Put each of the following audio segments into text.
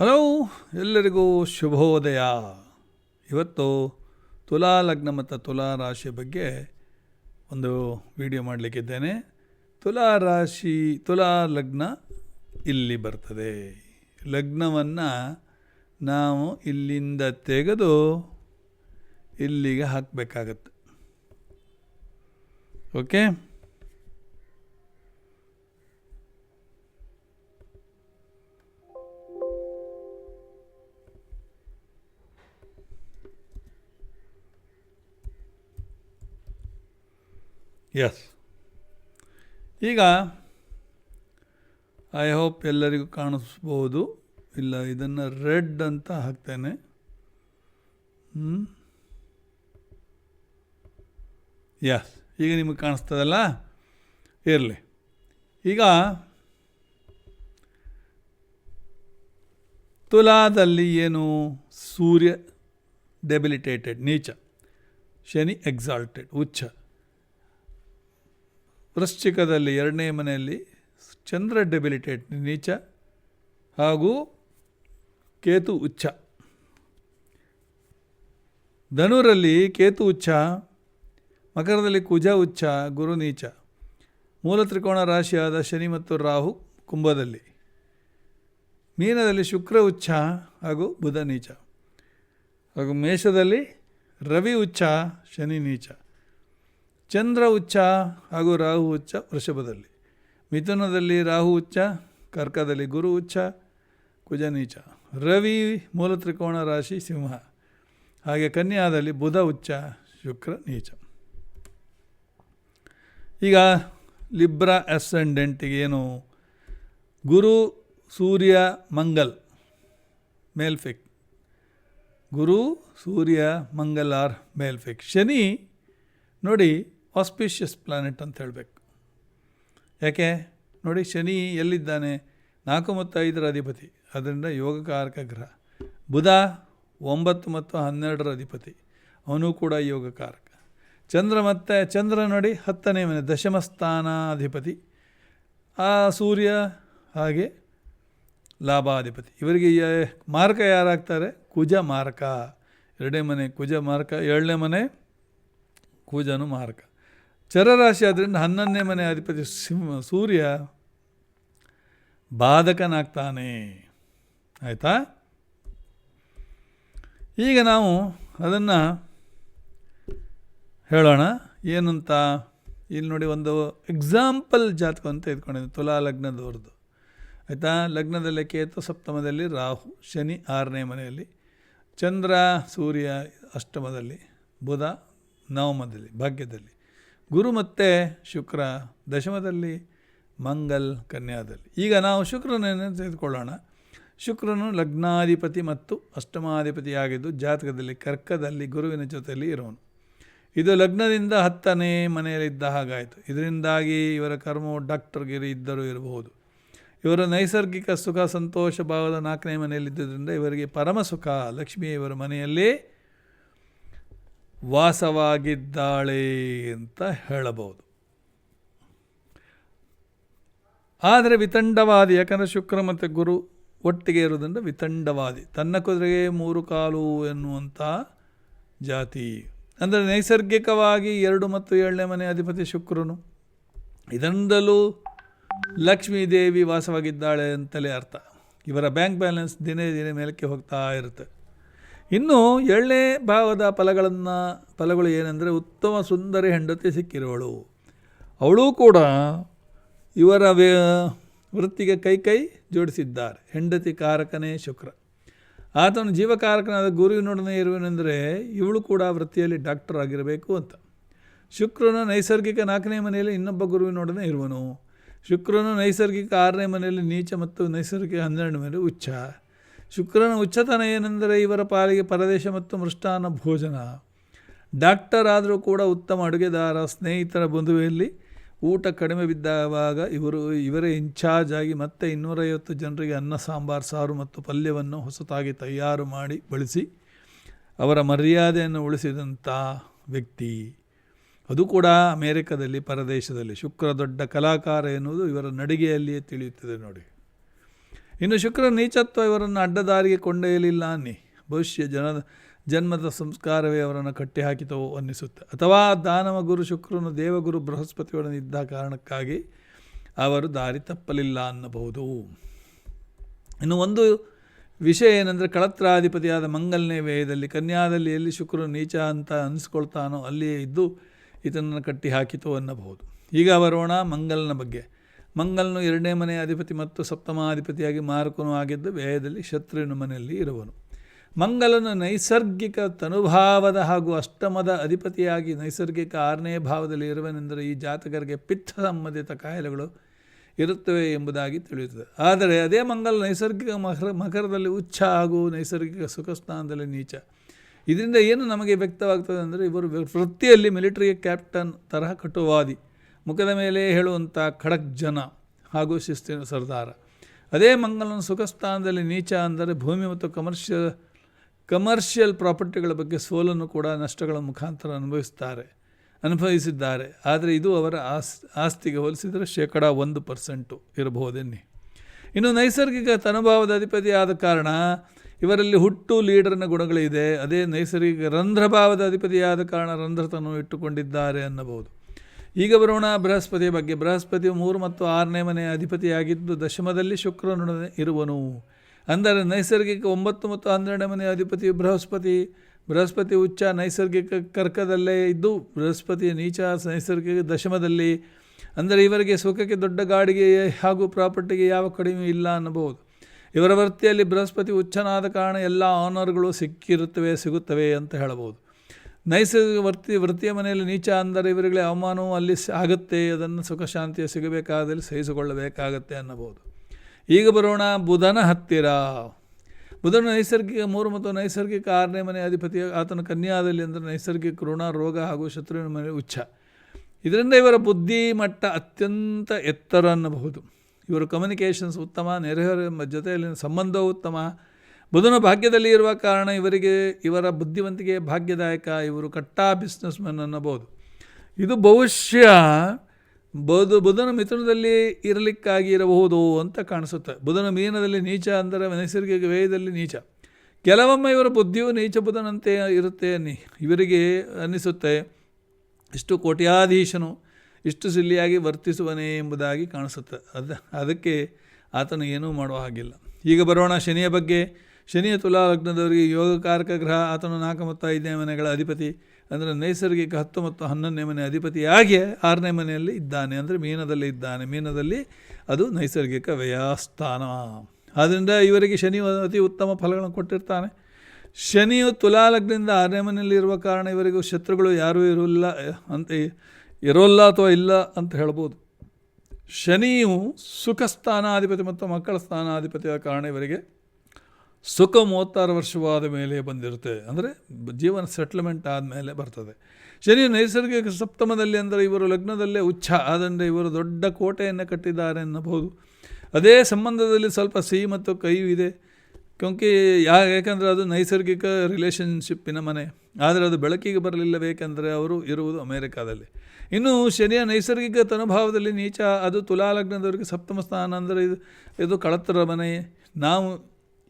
Hello, ಎಲ್ಲರಿಗೂ ಶುಭೋದಯ. ಇವತ್ತು ತುಲಾ ಲಗ್ನ ಮತ್ತು ತುಲಾ ರಾಶಿ ಬಗ್ಗೆ ಒಂದು ವಿಡಿಯೋ ಮಾಡಲಿಕ್ಕಿದ್ದೇನೆ. ತುಲಾ ರಾಶಿ, ತುಲಾ ಲಗ್ನ ಇಲ್ಲಿ ಬರ್ತದೆ. ಲಗ್ನವನ್ನು ನಾವು ಇಲ್ಲಿಂದ ತೆಗೆದು ಇಲ್ಲಿಗೆ ಹಾಕಬೇಕಾಗತ್ತೆ. ಓಕೆ? ಎಸ್ ಈಗ ಐ ಹೋಪ್ ಎಲ್ಲರಿಗೂ ಕಾಣಿಸ್ಬೋದು. ಇಲ್ಲ, ಇದನ್ನು ರೆಡ್ ಅಂತ ಹಾಕ್ತೇನೆ. ಎಸ್ ಈಗ ನಿಮಗೆ ಕಾಣಿಸ್ತದಲ್ಲ? ಇರಲಿ. ಈಗ, ತುಲಾದಲ್ಲಿ ಏನು? ಸೂರ್ಯ ಡೆಬಿಲಿಟೇಟೆಡ್ ನೀಚ, ಶನಿ ಎಕ್ಸಾಲ್ಟೆಡ್ ಉಚ್ಚ ವೃಶ್ಚಿಕದಲ್ಲಿ ಎರಡನೇ ಮನೆಯಲ್ಲಿ ಚಂದ್ರ ಡೆಬಿಲಿಟೇಟ್, ನೀಚ ಹಾಗೂ ಕೇತು ಉಚ್ಚ ಧನುರಲ್ಲಿ ಕೇತು ಉಚ್ಚ ಮಕರದಲ್ಲಿ ಕುಜ ಉಚ್ಚ ಗುರು ನೀಚ. ಮೂಲ ತ್ರಿಕೋಣ ರಾಶಿಯಾದ ಶನಿ ಮತ್ತು ರಾಹು ಕುಂಭದಲ್ಲಿ. ಮೀನದಲ್ಲಿ ಶುಕ್ರ ಉಚ್ಚ ಹಾಗೂ ಬುಧ ನೀಚ. ಹಾಗೂ ಮೇಷದಲ್ಲಿ ರವಿ ಉಚ್ಚ ಶನಿ ನೀಚ. ಚಂದ್ರ ಉಚ್ಚ ಹಾಗೂ ರಾಹು ಉಚ್ಚ ವೃಷಭದಲ್ಲಿ. ಮಿಥುನದಲ್ಲಿ ರಾಹು ಉಚ್ಚ ಕರ್ಕದಲ್ಲಿ ಗುರು ಉಚ್ಚ ಕುಜ ನೀಚ ರವಿ ಮೂಲ ತ್ರಿಕೋಣ ರಾಶಿ ಸಿಂಹ. ಹಾಗೆ ಕನ್ಯಾದಲ್ಲಿ ಬುಧ ಉಚ್ಚ ಶುಕ್ರ ನೀಚ. ಈಗ ಲಿಬ್ರಾ ಅಸೆಂಡೆಂಟಿಗೆ ಏನು? Guru, Surya, Mangal, malefic. Guru, Surya, Mangal are malefic. Shani, ನೋಡಿ ಆಸ್ಪಿಷಿಯಸ್ ಪ್ಲಾನೆಟ್ ಅಂತ ಹೇಳಬೇಕು. ಯಾಕೆ? ನೋಡಿ ಶನಿ ಎಲ್ಲಿದ್ದಾನೆ? ನಾಲ್ಕು ಮತ್ತು ಐದರ ಅಧಿಪತಿ. ಅದರಿಂದ ಯೋಗಕಾರಕ ಗ್ರಹ. ಬುಧ ಒಂಬತ್ತು ಮತ್ತು ಹನ್ನೆರಡರ ಅಧಿಪತಿ. ಅವನು ಕೂಡ ಯೋಗಕಾರಕ. ಚಂದ್ರ ಮತ್ತು, ಚಂದ್ರ ನೋಡಿ ಹತ್ತನೇ ಮನೆ ದಶಮ ಅಧಿಪತಿ ಆ ಸೂರ್ಯ ಹಾಗೆ ಲಾಭಾಧಿಪತಿ. ಇವರಿಗೆ ಮಾರಕ ಯಾರಾಗ್ತಾರೆ? ಕುಜ ಮಾರಕ. ಎರಡನೇ ಮನೆ ಕುಜ ಮಾರಕ, ಏಳನೇ ಮನೆ ಕೂಜನು ಮಾರಕ. ಚರರಾಶಿ ಆದ್ದರಿಂದ ಹನ್ನೊಂದನೇ ಮನೆ ಅಧಿಪತಿ ಸಿಂಹ, ಸೂರ್ಯ ಬಾಧಕನಾಗ್ತಾನೆ. ಆಯಿತಾ? ಈಗ ನಾವು ಅದನ್ನು ಹೇಳೋಣ. ಏನಂತ? ಇಲ್ಲಿ ನೋಡಿ ಒಂದು ಎಕ್ಸಾಂಪಲ್ ಜಾತಕ ಅಂತ ಇದ್ಕೊಂಡಿದ್ದೀನಿ ತುಲಾ ಲಗ್ನದವ್ರದ್ದು. ಆಯಿತಾ? ಲಗ್ನದಲ್ಲಿ ಕೇತು ಸಪ್ತಮದಲ್ಲಿ ರಾಹು, ಶನಿ ಆರನೇ ಮನೆಯಲ್ಲಿ, ಚಂದ್ರ ಸೂರ್ಯ ಅಷ್ಟಮದಲ್ಲಿ, ಬುಧ ನವಮದಲ್ಲಿ, ಭಾಗ್ಯದಲ್ಲಿ. ಗುರು ಮತ್ತೆ ಶುಕ್ರ ದಶಮದಲ್ಲಿ ಮಂಗಲ್ ಕನ್ಯಾದಲ್ಲಿ. ಈಗ ನಾವು ಶುಕ್ರನನ್ನು ತೆಗೆದುಕೊಳ್ಳೋಣ. ಶುಕ್ರನು ಲಗ್ನಾಧಿಪತಿ ಮತ್ತು ಅಷ್ಟಮಾಧಿಪತಿಯಾಗಿದ್ದು ಜಾತಕದಲ್ಲಿ, ಕರ್ಕದಲ್ಲಿ, ಗುರುವಿನ ಜೊತೆಯಲ್ಲಿ ಇರೋನು. ಇದು ಲಗ್ನದಿಂದ ಹತ್ತನೇ ಮನೆಯಲ್ಲಿದ್ದ ಹಾಗಾಯಿತು. ಇದರಿಂದಾಗಿ ಇವರ ಕರ್ಮವು ಡಾಕ್ಟರ್ಗಿರಿ ಇದ್ದರೂ ಇರಬಹುದು. ಇವರ ನೈಸರ್ಗಿಕ ಸುಖ, ಸಂತೋಷ ಭಾವದ ನಾಲ್ಕನೇ ಮನೆಯಲ್ಲಿದ್ದರಿಂದ ಇವರಿಗೆ ಪರಮ ಸುಖ ಲಕ್ಷ್ಮಿ ಇವರ ಮನೆಯಲ್ಲಿ ವಾಸವಾಗಿದ್ದಾಳೆ ಅಂತ ಹೇಳಬಹುದು. ಆದರೆ ವಿತಂಡವಾದಿ, ಯಾಕಂದರೆ ಶುಕ್ರ ಮತ್ತು ಗುರು ಒಟ್ಟಿಗೆ ಇರೋದ್ರಿಂದ ವಿತಂಡವಾದಿ. ತನ್ನ ಕುದುರೆಗೆ ಮೂರು ಕಾಲು ಎನ್ನುವಂಥ ಜಾತಿ. ಅಂದರೆ ನೈಸರ್ಗಿಕವಾಗಿ ಎರಡು ಮತ್ತು ಏಳನೇ ಮನೆ ಅಧಿಪತಿ ಶುಕ್ರನು. ಇದರಿಂದಲೂ ಲಕ್ಷ್ಮೀದೇವಿ ವಾಸವಾಗಿದ್ದಾಳೆ ಅಂತಲೇ ಅರ್ಥ. ಇವರ ಬ್ಯಾಂಕ್ ಬ್ಯಾಲೆನ್ಸ್ ದಿನೇ ದಿನೇ ಮೇಲಕ್ಕೆ ಹೋಗ್ತಾ ಇರುತ್ತೆ. ಇನ್ನು ಏಳನೇ ಭಾವದ ಫಲಗಳನ್ನು, ಫಲಗಳು ಏನೆಂದರೆ ಉತ್ತಮ ಸುಂದರಿ ಹೆಂಡತಿ ಸಿಕ್ಕಿರುವಳು. ಅವಳು ಕೂಡ ಇವರ ವೇ ವೃತ್ತಿಗೆ ಕೈ ಕೈ ಜೋಡಿಸಿದ್ದಾರೆ. ಹೆಂಡತಿ ಕಾರಕನೇ ಶುಕ್ರ. ಆತನು ಜೀವಕಾರಕನಾದ ಗುರುವಿನೊಡನೆ ಇರುವನೆಂದರೆ ಇವಳು ಕೂಡ ವೃತ್ತಿಯಲ್ಲಿ ಡಾಕ್ಟರ್ ಆಗಿರಬೇಕು ಅಂತ. ಶುಕ್ರನು ನೈಸರ್ಗಿಕ ನಾಲ್ಕನೇ ಮನೆಯಲ್ಲಿ ಇನ್ನೊಬ್ಬ ಗುರುವಿನೊಡನೆ ಇರುವನು. ಶುಕ್ರನು ನೈಸರ್ಗಿಕ ಆರನೇ ಮನೆಯಲ್ಲಿ ನೀಚ ಮತ್ತು ನೈಸರ್ಗಿಕ ಹನ್ನೆರಡು ಮನೆಯಲ್ಲಿ ಉಚ್ಚ ಶುಕ್ರನ ಉಚ್ಚತನ ಏನೆಂದರೆ ಇವರ ಪಾಲಿಗೆ ಪರದೇಶ ಮತ್ತು ಮೃಷ್ಟಾನ್ನ ಭೋಜನ. ಡಾಕ್ಟರ್ ಆದರೂ ಕೂಡ ಉತ್ತಮ ಅಡುಗೆದಾರ, ಸ್ನೇಹಿತರ ಬಂಧುವೆಯಲ್ಲಿ ಊಟ ಕಡಿಮೆ ಬಿದ್ದಾಗ ಇವರು, ಇವರೇ ಇನ್ಚಾರ್ಜ್ ಆಗಿ ಮತ್ತೆ ಇನ್ನೂರೈವತ್ತು ಜನರಿಗೆ ಅನ್ನ, ಸಾಂಬಾರು, ಸಾರು ಮತ್ತು ಪಲ್ಯವನ್ನು ಹೊಸತಾಗಿ ತಯಾರು ಮಾಡಿ ಬಳಸಿ ಅವರ ಮರ್ಯಾದೆಯನ್ನು ಉಳಿಸಿದಂಥ ವ್ಯಕ್ತಿ. ಅದು ಕೂಡ ಅಮೇರಿಕದಲ್ಲಿ, ಪರದೇಶದಲ್ಲಿ ಶುಕ್ರ ದೊಡ್ಡ ಕಲಾಕಾರ ಎನ್ನುವುದು ಇವರ ನಡಿಗೆಯಲ್ಲಿಯೇ ತಿಳಿಯುತ್ತದೆ ನೋಡಿ. ಇನ್ನು ಶುಕ್ರ ನೀಚತ್ವ ಇವರನ್ನು ಅಡ್ಡದಾರಿಗೆ ಕೊಂಡೊಯ್ಯಲಿಲ್ಲ ಅನ್ನಿ. ಭವಿಷ್ಯ ಜನದ ಜನ್ಮದ ಸಂಸ್ಕಾರವೇ ಅವರನ್ನು ಕಟ್ಟಿಹಾಕಿತವು ಅನ್ನಿಸುತ್ತೆ. ಅಥವಾ ದಾನವ ಗುರು ಶುಕ್ರನು ದೇವಗುರು ಬೃಹಸ್ಪತಿಯೊಡನೆ ಇದ್ದ ಕಾರಣಕ್ಕಾಗಿ ಅವರು ದಾರಿ ತಪ್ಪಲಿಲ್ಲ ಅನ್ನಬಹುದು. ಇನ್ನು ಒಂದು ವಿಷಯ ಏನಂದರೆ, ಕಳತ್ರಾಧಿಪತಿಯಾದ ಮಂಗಲನೇ ವ್ಯಯದಲ್ಲಿ, ಕನ್ಯಾದಲ್ಲಿ ಎಲ್ಲಿ ಶುಕ್ರನು ನೀಚ ಅಂತ ಅನಿಸ್ಕೊಳ್ತಾನೋ ಅಲ್ಲಿಯೇ ಇದ್ದು ಇದನ್ನು ಕಟ್ಟಿ ಹಾಕಿತು ಅನ್ನಬಹುದು. ಈಗ ಬರೋಣ ಮಂಗಲನ ಬಗ್ಗೆ. ಮಂಗಲನು ಎರಡನೇ ಮನೆಯ ಅಧಿಪತಿ ಮತ್ತು ಸಪ್ತಮಾಧಿಪತಿಯಾಗಿ ಮಾರಕನು ಆಗಿದ್ದು ವ್ಯಯದಲ್ಲಿ ಶತ್ರುವಿನ ಮನೆಯಲ್ಲಿ ಇರುವನು. ಮಂಗಲನು ನೈಸರ್ಗಿಕ ತನುಭಾವದ ಹಾಗೂ ಅಷ್ಟಮದ ಅಧಿಪತಿಯಾಗಿ ನೈಸರ್ಗಿಕ ಆರನೇ ಭಾವದಲ್ಲಿ ಇರುವನೆಂದರೆ ಈ ಜಾತಕರಿಗೆ ಪಿತ್ತ ಸಂಬಂಧಿತ ಕಾಯಿಲೆಗಳು ಇರುತ್ತವೆ ಎಂಬುದಾಗಿ ತಿಳಿಯುತ್ತದೆ. ಆದರೆ ಅದೇ ಮಂಗಲ ನೈಸರ್ಗಿಕ ಮಕರ ಮಕರದಲ್ಲಿ ಉಚ್ಚ ಹಾಗೂ ನೈಸರ್ಗಿಕ ಸುಖಸ್ಥಾನದಲ್ಲಿ ನೀಚ. ಇದರಿಂದ ಏನು ನಮಗೆ ವ್ಯಕ್ತವಾಗ್ತದೆ ಅಂದರೆ ಇವರು ವೃತ್ತಿಯಲ್ಲಿ ಮಿಲಿಟರಿ ಕ್ಯಾಪ್ಟನ್ ತರಹ ಕಟುವಾದಿ. ಮುಖದ ಮೇಲೆ ಹೇಳುವಂಥ ಖಡಕ್ ಜನ ಹಾಗೂ ಶಿಸ್ತಿನ ಸರ್ದಾರ. ಅದೇ ಮಂಗಲನ ಸುಖಸ್ಥಾನದಲ್ಲಿ ನೀಚ ಅಂದರೆ ಭೂಮಿ ಮತ್ತು ಕಮರ್ಷಿಯಲ್ ಕಮರ್ಷಿಯಲ್ ಪ್ರಾಪರ್ಟಿಗಳ ಬಗ್ಗೆ ಸೋಲನ್ನು ಕೂಡ ನಷ್ಟಗಳ ಮುಖಾಂತರ ಅನುಭವಿಸ್ತಾರೆ, ಅನುಭವಿಸಿದ್ದಾರೆ. ಆದರೆ ಇದು ಅವರ ಆಸ್, ಆಸ್ತಿಗೆ ಹೋಲಿಸಿದರೆ ಶೇಕಡ ಒಂದು ಪರ್ಸೆಂಟು ಇರಬಹುದೆನ್ನಿ. ಇನ್ನು ನೈಸರ್ಗಿಕ ತನುಭಾವದ ಅಧಿಪತಿ ಆದ ಕಾರಣ ಇವರಲ್ಲಿ ಹುಟ್ಟು ಲೀಡರ್ನ ಗುಣಗಳಿದೆ. ಅದೇ ನೈಸರ್ಗಿಕ ರಂಧ್ರಭಾವದ ಅಧಿಪತಿಯಾದ ಕಾರಣ ರಂಧ್ರತನ ಇಟ್ಟುಕೊಂಡಿದ್ದಾರೆ ಅನ್ನಬಹುದು. ಈಗ ಬರೋಣ ಬೃಹಸ್ಪತಿಯ ಬಗ್ಗೆ. ಬೃಹಸ್ಪತಿಯು ಮೂರು ಮತ್ತು ಆರನೇ ಮನೆಯ ಅಧಿಪತಿಯಾಗಿದ್ದು ದಶಮದಲ್ಲಿ ಶುಕ್ರನೊಡನೆ ಇರುವನು. ಅಂದರೆ ನೈಸರ್ಗಿಕ ಒಂಬತ್ತು ಮತ್ತು ಹನ್ನೆರಡನೇ ಮನೆಯ ಅಧಿಪತಿ ಬೃಹಸ್ಪತಿ. ಬೃಹಸ್ಪತಿ ಉಚ್ಚ ನೈಸರ್ಗಿಕ ಕರ್ಕದಲ್ಲೇ ಇದ್ದು ಬೃಹಸ್ಪತಿಯ ನೀಚ ನೈಸರ್ಗಿಕ ದಶಮದಲ್ಲಿ. ಅಂದರೆ ಇವರಿಗೆ ಸುಖಕ್ಕೆ ದೊಡ್ಡ ಗಾಡಿಗೆ ಹಾಗೂ ಪ್ರಾಪರ್ಟಿಗೆ ಯಾವ ಕಡಿಮೆ ಇಲ್ಲ ಅನ್ನಬಹುದು. ಇವರ ವೃತ್ತಿಯಲ್ಲಿ ಬೃಹಸ್ಪತಿ ಉಚ್ಚನಾದ ಕಾರಣ ಎಲ್ಲ ಆನರ್ಗಳು ಸಿಕ್ಕಿರುತ್ತವೆ, ಸಿಗುತ್ತವೆ ಅಂತ ಹೇಳಬಹುದು. ನೈಸರ್ಗಿಕ ವೃತ್ತಿ ವೃತ್ತಿಯ ಮನೆಯಲ್ಲಿ ನೀಚ ಅಂದರೆ ಇವರಿಗೆ ಅವಮಾನವೂ ಅಲ್ಲಿ ಆಗುತ್ತೆ, ಅದನ್ನು ಸುಖ ಶಾಂತಿಯ ಸಿಗಬೇಕಾದಲ್ಲಿ ಸಹಿಸಿಕೊಳ್ಳಬೇಕಾಗತ್ತೆ ಅನ್ನಬಹುದು. ಈಗ ಬರೋಣ ಬುಧನ ಹತ್ತಿರ. ಬುಧನ ನೈಸರ್ಗಿಕ ಮೂರು ಮತ್ತು ನೈಸರ್ಗಿಕ ಆರನೇ ಮನೆ ಅಧಿಪತಿ ಆತನ ಕನ್ಯಾದಲ್ಲಿ ಅಂದರೆ ನೈಸರ್ಗಿಕ ಋಣ ರೋಗ ಹಾಗೂ ಶತ್ರುವಿನ ಮನೆ ಉಚ್ಚ ಇದರಿಂದ ಇವರ ಬುದ್ಧಿ ಮಟ್ಟ ಅತ್ಯಂತ ಎತ್ತರ ಅನ್ನಬಹುದು. ಇವರ ಕಮ್ಯುನಿಕೇಷನ್ಸ್ ಉತ್ತಮ ನೆರೆಹೊರೆ ಜೊತೆಯಲ್ಲಿನ ಸಂಬಂಧವೂ ಉತ್ತಮ. ಬುಧನ ಭಾಗ್ಯದಲ್ಲಿ ಇರುವ ಕಾರಣ ಇವರಿಗೆ, ಇವರ ಬುದ್ಧಿವಂತಿಕೆ ಭಾಗ್ಯದಾಯಕ, ಇವರು ಕಟ್ಟಾ ಬಿಸ್ನೆಸ್ ಮ್ಯಾನ್ ಅನ್ನಬಹುದು. ಇದು ಬಹುಶಃ ಬದು ಬುಧನ ಮಿಥುನದಲ್ಲಿ ಇರಲಿಕ್ಕಾಗಿ ಇರಬಹುದು ಅಂತ ಕಾಣಿಸುತ್ತೆ. ಬುಧನ ಮೀನದಲ್ಲಿ ನೀಚ ಅಂದರೆ ನೈಸರ್ಗಿಕ ವ್ಯಯದಲ್ಲಿ ನೀಚ. ಕೆಲವೊಮ್ಮೆ ಇವರ ಬುದ್ಧಿಯು ನೀಚ ಬುಧನಂತೆ ಇರುತ್ತೆ ಅನ್ನಿ, ಇವರಿಗೆ ಅನ್ನಿಸುತ್ತೆ. ಇಷ್ಟು ಕೋಟ್ಯಾಧೀಶನು, ಇಷ್ಟು ಸಿಲ್ಲಿಯಾಗಿ ವರ್ತಿಸುವನೇ ಎಂಬುದಾಗಿ ಕಾಣಿಸುತ್ತೆ. ಅದ, ಅದಕ್ಕೆ ಆತನು ಏನೂ ಮಾಡುವ ಹಾಗಿಲ್ಲ. ಈಗ ಬರೋಣ ಶನಿಯ ಬಗ್ಗೆ. ಶನಿಯ ತುಲಾ ಲಗ್ನದವರಿಗೆ ಯೋಗಕಾರಕ ಗ್ರಹ ಆತನು ನಾಲ್ಕು ಮತ್ತು ಐದನೇ ಮನೆಗಳ ಅಧಿಪತಿ ಅಂದರೆ ನೈಸರ್ಗಿಕ ಹತ್ತು ಮತ್ತು ಹನ್ನೊಂದನೇ ಮನೆ ಅಧಿಪತಿಯಾಗಿ ಆರನೇ ಮನೆಯಲ್ಲಿ ಇದ್ದಾನೆ ಅಂದರೆ ಮೀನದಲ್ಲಿ ಇದ್ದಾನೆ. ಮೀನದಲ್ಲಿ ಅದು ನೈಸರ್ಗಿಕ ವ್ಯಯಸ್ಥಾನ. ಆದ್ದರಿಂದ ಇವರಿಗೆ ಶನಿ ಅತಿ ಉತ್ತಮ ಫಲಗಳನ್ನು ಕೊಟ್ಟಿರ್ತಾನೆ. ಶನಿಯು ತುಲಾ ಲಗ್ನದಿಂದ ಆರನೇ ಮನೆಯಲ್ಲಿ ಇರುವ ಕಾರಣ ಇವರಿಗೂ ಶತ್ರುಗಳು ಯಾರೂ ಇರೋಲ್ಲ ಅಂತ ಇರೋಲ್ಲ ಅಥವಾ ಇಲ್ಲ ಅಂತ ಹೇಳ್ಬೋದು. ಶನಿಯು ಸುಖ ಸ್ಥಾನಾಧಿಪತಿ ಮತ್ತು ಮಕ್ಕಳ ಸ್ಥಾನಾಧಿಪತಿಯ ಕಾರಣ ಇವರಿಗೆ ಸುಖ ಮೂವತ್ತಾರು ವರ್ಷವಾದ ಮೇಲೆ ಬಂದಿರುತ್ತೆ. ಅಂದರೆ ಜೀವನ ಸೆಟ್ಲ್ಮೆಂಟ್ ಆದಮೇಲೆ ಬರ್ತದೆ. ಶನಿ ನೈಸರ್ಗಿಕ ಸಪ್ತಮದಲ್ಲಿ ಅಂದರೆ ಇವರು ಲಗ್ನದಲ್ಲೇ ಉಚ್ಛ ಆದ್ದರಿಂದ ಇವರು ದೊಡ್ಡ ಕೋಟೆಯನ್ನು ಕಟ್ಟಿದ್ದಾರೆ ಎನ್ನಬಹುದು ಅದೇ ಸಂಬಂಧದಲ್ಲಿ ಸ್ವಲ್ಪ ಸಿಹಿ ಮತ್ತು ಕೈ ಇದೆ. ಕ್ಯೋಂಕಿ ಯಾ, ಯಾಕಂದರೆ ಅದು ನೈಸರ್ಗಿಕ ರಿಲೇಷನ್ಶಿಪ್ಪಿನ ಮನೆ. ಆದರೆ ಅದು ಬೆಳಕಿಗೆ ಬರಲಿಲ್ಲ, ಬೇಕೆಂದರೆ ಅವರು ಇರುವುದು ಅಮೇರಿಕಾದಲ್ಲಿ. ಇನ್ನು ಶನಿಯ ನೈಸರ್ಗಿಕ ತನುಭಾವದಲ್ಲಿ ನೀಚ. ಅದು ತುಲಾಲಗ್ನದವರಿಗೆ ಸಪ್ತಮ ಸ್ಥಾನ ಅಂದರೆ ಇದು ಇದು ಕಳತ್ತರ ಮನೆ. ನಾವು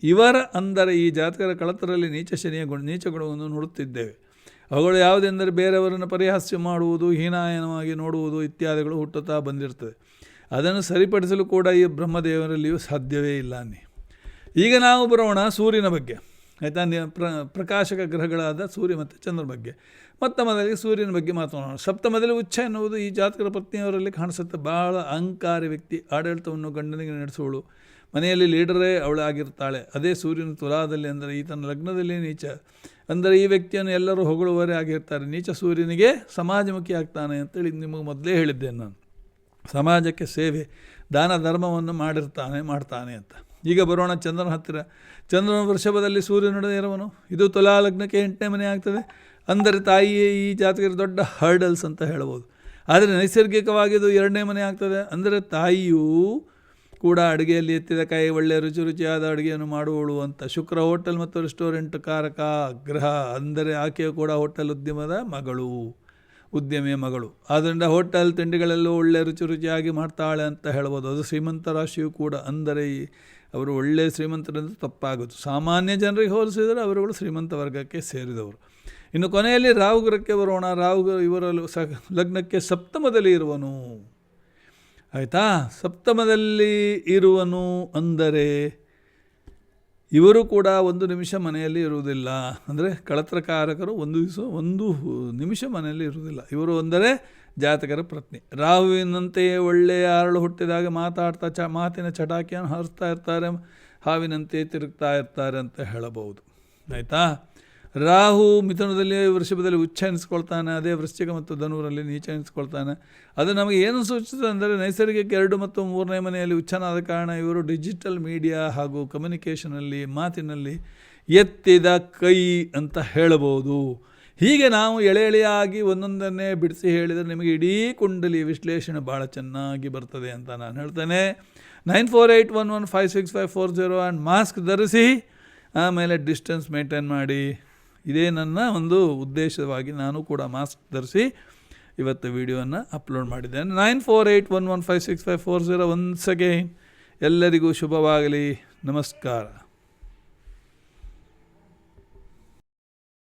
ಇವರ ಅಂದರೆ ಈ ಜಾತಕರ ಕಳತರಲ್ಲಿ ನೀಚ ಶನಿಯ ಗುಣ, ನೀಚ ಗುಣವನ್ನು ನೋಡುತ್ತಿದ್ದೇವೆ. ಅವುಗಳು ಯಾವುದೆಂದರೆ ಬೇರೆಯವರನ್ನು ಪರಿಹಾಸ್ಯ ಮಾಡುವುದು, ಹೀನಾಯನವಾಗಿ ನೋಡುವುದು ಇತ್ಯಾದಿಗಳು ಹುಟ್ಟುತ್ತಾ ಬಂದಿರ್ತದೆ ಅದನ್ನು ಸರಿಪಡಿಸಲು ಕೂಡ ಈ ಬ್ರಹ್ಮದೇವರಲ್ಲಿಯೂ ಸಾಧ್ಯವೇ ಇಲ್ಲ ಅನ್ನಿ. ಈಗ ನಾವು ಬರೋಣ ಸೂರ್ಯನ ಬಗ್ಗೆ. ಆಯಿತಾ? ಪ್ರ ಪ್ರಕಾಶಕ ಗ್ರಹಗಳಾದ ಸೂರ್ಯ ಮತ್ತು ಚಂದ್ರ ಬಗ್ಗೆ. ಮತ್ತು ಮೊದಲಿಗೆ ಸೂರ್ಯನ ಬಗ್ಗೆ ಮಾತನಾಡೋಣ. ಸಪ್ತಮದಲ್ಲಿ ಉಚ್ಚ ಎನ್ನುವುದು ಈ ಜಾತಕರ ಪತ್ನಿಯವರಲ್ಲಿ ಕಾಣಿಸುತ್ತೆ. ಭಾಳ ಅಹಂಕಾರಿ ವ್ಯಕ್ತಿ, ಆಡಳಿತವನ್ನು ಗಂಡನಿಗೆ ನಡೆಸುವಳು. ಮನೆಯಲ್ಲಿ ಲೀಡರೇ ಅವಳಾಗಿರ್ತಾಳೆ ಅದೇ ಸೂರ್ಯನ ತುಲಾದಲ್ಲಿ ಅಂದರೆ ಈತನ ಲಗ್ನದಲ್ಲಿ ನೀಚ. ಅಂದರೆ ಈ ವ್ಯಕ್ತಿಯನ್ನು ಎಲ್ಲರೂ ಹೊಗಳುವರೇ ಆಗಿರ್ತಾರೆ. ನೀಚ ಸೂರ್ಯನಿಗೆ ಸಮಾಜಮುಖಿ ಆಗ್ತಾನೆ ಅಂತೇಳಿ ನಿಮಗೆ ಮೊದಲೇ ಹೇಳಿದ್ದೆ ನಾನು. ಸಮಾಜಕ್ಕೆ ಸೇವೆ, ದಾನ ಧರ್ಮವನ್ನು ಮಾಡಿರ್ತಾನೆ, ಮಾಡ್ತಾನೆ ಅಂತ. ಈಗ ಬರೋಣ ಚಂದ್ರನ ಹತ್ತಿರ. ಚಂದ್ರನ ವೃಷಭದಲ್ಲಿ ಸೂರ್ಯನೊಡನೆ ಇರುವನು. ಇದು ತುಲಾ ಲಗ್ನಕ್ಕೆ ಎಂಟನೇ ಮನೆ ಆಗ್ತದೆ. ಅಂದರೆ ತಾಯಿಯೇ ಈ ಜಾತಕರ ದೊಡ್ಡ ಹರ್ಡಲ್ಸ್ ಅಂತ ಹೇಳ್ಬೋದು. ಆದರೆ ನೈಸರ್ಗಿಕವಾಗಿ ಇದು ಎರಡನೇ ಮನೆ ಆಗ್ತದೆ. ಅಂದರೆ ತಾಯಿಯೂ ಕೂಡ ಅಡುಗೆಯಲ್ಲಿ ಎತ್ತಿದ ಕೈ ಒಳ್ಳೆಯ ರುಚಿ ರುಚಿಯಾದ ಅಡುಗೆಯನ್ನು ಮಾಡುವಳು ಅಂತ. ಶುಕ್ರ ಹೋಟೆಲ್ ಮತ್ತು ರೆಸ್ಟೋರೆಂಟ್ ಕಾರಕ ಗ್ರಹ ಅಂದರೆ ಆಕೆಯು ಕೂಡ ಹೋಟೆಲ್ ಉದ್ಯಮದ ಮಗಳು, ಉದ್ಯಮಿಯ ಮಗಳು. ಆದ್ದರಿಂದ ಹೋಟೆಲ್ ತಿಂಡಿಗಳೆಲ್ಲೂ ಒಳ್ಳೆಯ ರುಚಿ ರುಚಿಯಾಗಿ ಮಾಡ್ತಾಳೆ ಅಂತ ಹೇಳ್ಬೋದು. ಅದು ಶ್ರೀಮಂತ ರಾಶಿಯು ಕೂಡ. ಅಂದರೆ ಈ ಅವರು ಒಳ್ಳೆಯ ಶ್ರೀಮಂತರಿಂದ ತಪ್ಪಾಗುತ್ತೆ ಸಾಮಾನ್ಯ ಜನರಿಗೆ ಹೋಲಿಸಿದರೆ ಅವರುಗಳು ಶ್ರೀಮಂತ ವರ್ಗಕ್ಕೆ ಸೇರಿದವರು. ಇನ್ನು ಕೊನೆಯಲ್ಲಿ ರಾಹುಗ್ರಹಕ್ಕೆ ಬರೋಣ. ರಾಹು ಇವರ ಸ ಲಗ್ನಕ್ಕೆ ಸಪ್ತಮದಲ್ಲಿ ಇರುವನು. ಆಯಿತಾ? ಸಪ್ತಮದಲ್ಲಿ ಇರುವನು ಅಂದರೆ ಇವರು ಕೂಡ ಒಂದು ನಿಮಿಷ ಮನೆಯಲ್ಲಿ ಇರುವುದಿಲ್ಲ. ಅಂದರೆ ಕಳತ್ರಕಾರಕರು ಒಂದು ದಿವಸ, ಒಂದು ನಿಮಿಷ ಮನೆಯಲ್ಲಿ ಇರುವುದಿಲ್ಲ. ಇವರು ಅಂದರೆ ಜಾತಕರ ಪತ್ನಿ. ರಾಹುವಿನಂತೆಯೇ ಒಳ್ಳೆಯ ಅರಳು ಹುಟ್ಟಿದಾಗ ಮಾತಾಡ್ತಾ ಚ, ಮಾತಿನ ಚಟಾಕಿಯನ್ನು ಹರಿಸ್ತಾ ಇರ್ತಾರೆ ಹಾವಿನಂತೆ ತಿರುಗ್ತಾ ಇರ್ತಾರೆ ಅಂತ ಹೇಳಬಹುದು. ಆಯಿತಾ? ರಾಹು ಮಿಥುನದಲ್ಲಿ ವೃಷಭದಲ್ಲಿ ಉಚ್ಚ ಎನಿಸ್ಕೊಳ್ತಾನೆ, ಅದೇ ವೃಶ್ಚಿಕ ಮತ್ತು ಧನುರಲ್ಲಿ ನೀಚ ಎನಿಸ್ಕೊಳ್ತಾನೆ. ಅದು ನಮಗೆ ಏನು ಸೂಚಿಸುತ್ತದೆ ಅಂದರೆ ನೈಸರ್ಗಿಕ ಎರಡು ಮತ್ತು ಮೂರನೇ ಮನೆಯಲ್ಲಿ ಉಚ್ಚನಾದ ಕಾರಣ ಇವರು ಡಿಜಿಟಲ್ ಮೀಡಿಯಾ ಹಾಗೂ ಕಮ್ಯುನಿಕೇಷನಲ್ಲಿ, ಮಾತಿನಲ್ಲಿ ಎತ್ತಿದ ಕೈ ಅಂತ ಹೇಳಬಹುದು. ಹೀಗೆ ನಾವು ಎಳೆ ಎಳೆಯಾಗಿ ಒಂದೊಂದನ್ನೇ ಬಿಡಿಸಿ ಹೇಳಿದರೆ ನಿಮಗೆ ಇಡೀ ಕುಂಡಲಿ ವಿಶ್ಲೇಷಣೆ ಭಾಳ ಚೆನ್ನಾಗಿ ಬರ್ತದೆ ಅಂತ ನಾನು ಹೇಳ್ತೇನೆ. Nine four eight one one five six five four zero and mask ಧರಿಸಿ, ಆಮೇಲೆ ಡಿಸ್ಟೆನ್ಸ್ ಮೇಂಟೈನ್ ಮಾಡಿ. ಇದೇ ನನ್ನ ಒಂದು ಉದ್ದೇಶವಾಗಿ ನಾನು ಕೂಡ ಮಾಸ್ಕ್ ಧರಿಸಿ ಇವತ್ತು ವಿಡಿಯೋವನ್ನು ಅಪ್ಲೋಡ್ ಮಾಡಿದ್ದೇನೆ. Nine four eight one one five six five four zero once again. ಎಲ್ಲರಿಗೂ ಶುಭವಾಗಲಿ. ನಮಸ್ಕಾರ.